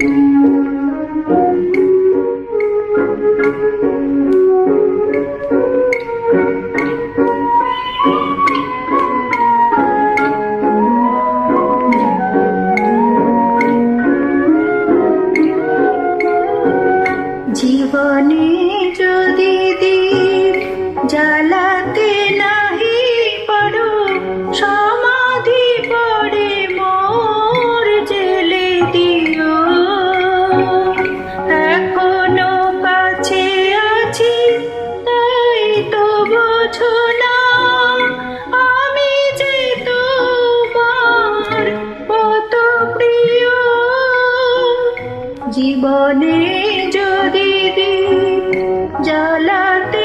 জীবনে যদি দীপ জ্বালাতে জীবনে যদি জ্বালাতে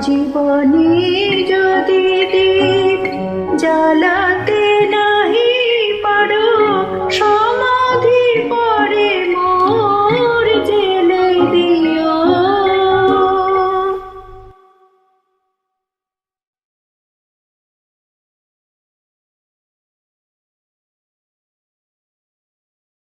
জীবনে যদি জ্বালা